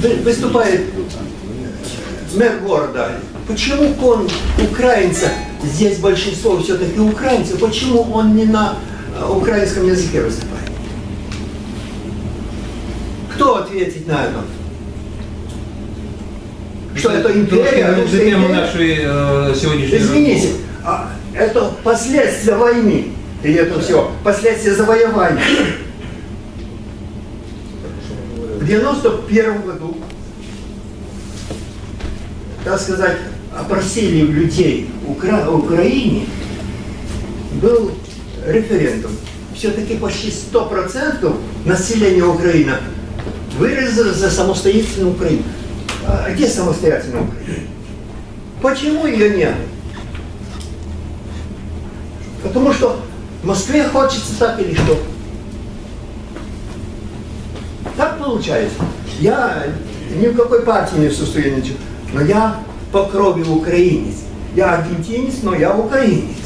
вы- выступает мэр города. Почему он украинца, здесь большинство все-таки украинцев, почему он не на э, украинском языке выступает? Кто ответит на это? Что это империя? Это русская тема нашей э, сегодняшней Извините, а это последствия войны. И это все, последствия завоевания. В 91 году, так сказать, опросили людей Укра- Украине, был референдум. Все-таки почти 100% населения Украины выразили за самостоятельную Украину. А где самостоятельная Украина? Почему ее нет? Потому что в Москве хочется так или что. Так получается. Я ни в какой партии не состою ничего. Но я по крови украинец. Я аргентинец, но я украинец.